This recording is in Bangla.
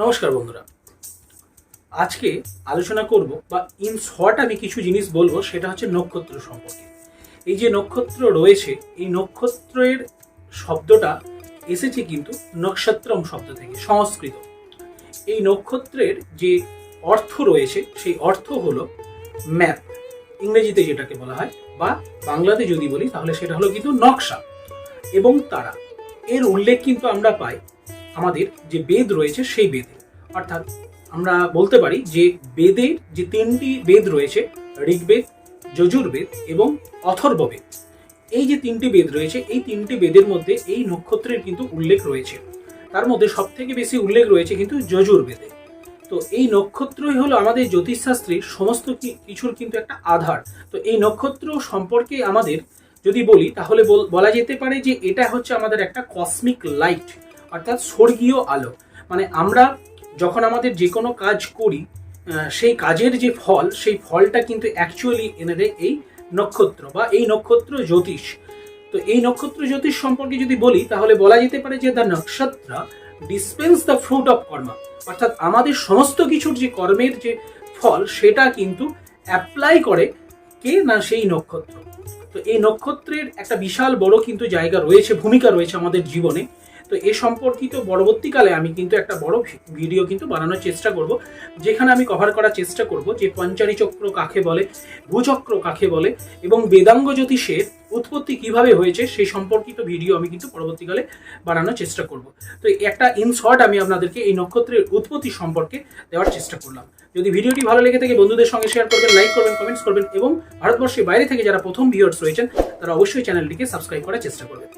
নমস্কার বন্ধুরা। আজকে আলোচনা করব বা ইন শর্ট আমি কিছু জিনিস বলব, সেটা হচ্ছে নক্ষত্র সম্পর্কে। এই যে নক্ষত্র রয়েছে, এই নক্ষত্রের শব্দটা এসেছে কিন্তু নক্ষত্রম শব্দ থেকে, সংস্কৃত। এই নক্ষত্রের যে অর্থ রয়েছে, সেই অর্থ হলো ম্যাপ। ইংরেজিতে যেটাকে বলা হয়, বা বাংলাতে যদি বলি, তাহলে সেটা হলো কিন্তু নকশা এবং তারা। এর উল্লেখ কিন্তু আমরা পাই আমাদের যে বেদ রয়েছে সেই বেদে। অর্থাৎ আমরা বলতে পারি যে বেদের যে তিনটি বেদ রয়েছে, ঋগ্বেদ, যজুর্বেদ এবং অথর্ববেদ, এই যে তিনটি বেদ রয়েছে, এই তিনটি বেদের মধ্যে এই নক্ষত্রের কিন্তু উল্লেখ রয়েছে। তার মধ্যে সব থেকে বেশি উল্লেখ রয়েছে কিন্তু যজুর্বেদে। তো এই নক্ষত্রই হলো আমাদের জ্যোতিষশাস্ত্রের সমস্ত কিছুর কিন্তু একটা আধার। তো এই নক্ষত্র সম্পর্কে আমাদের যদি বলি, তাহলে বলা যেতে পারে যে এটা হচ্ছে আমাদের একটা কসমিক লাইট অর্থাৎ স্বর্গীয় আলো। মানে আমরা যখন আমাদের যে কোনো কাজ করি সেই কাজের যে ফল, সেই ফলটা কিন্তু অ্যাকচুয়ালি এনে দেয় এই নক্ষত্র বা এই নক্ষত্র জ্যোতিষ। তো এই নক্ষত্র জ্যোতিষ সম্পর্কে যদি বলি, তাহলে বলা যেতে পারে যে দ্য নক্ষত্র dispense the fruit of karma অর্থাৎ আমাদের সমস্ত কিছুর যে কর্মের যে ফল, সেটা কিন্তু অ্যাপ্লাই করে কে না সেই নক্ষত্র। তো এই নক্ষত্রের একটা বিশাল বড় কিন্তু জায়গা রয়েছে, ভূমিকা রয়েছে আমাদের জীবনে। তো এ সম্পর্কিত পরবর্তীকালে আমি কিন্তু একটা বড় ভিডিও কিন্তু বানানোর চেষ্টা করব, যেখানে আমি কভার করার চেষ্টা করব যে পঞ্চারি চক্র কাকে বলে, ভূচক্র কাকে বলে এবং বেদাঙ্গ জ্যোতিষের উৎপত্তি কীভাবে হয়েছে সেই সম্পর্কিত ভিডিও আমি কিন্তু পরবর্তীকালে বানানোর চেষ্টা করব। তো একটা ইন শর্ট আমি আপনাদেরকে এই নক্ষত্রের উৎপত্তি সম্পর্কে দেওয়ার চেষ্টা করলাম। যদি ভিডিওটি ভালো লেগে থাকে, বন্ধুদের সঙ্গে শেয়ার করবেন লাইক করবেন কমেন্টস করবেন এবং ভারতবর্ষের বাইরে থেকে যারা প্রথম ভিউয়ার্স রয়েছেন, তারা অবশ্যই চ্যানেলটিকে সাবস্ক্রাইব করার চেষ্টা করবেন।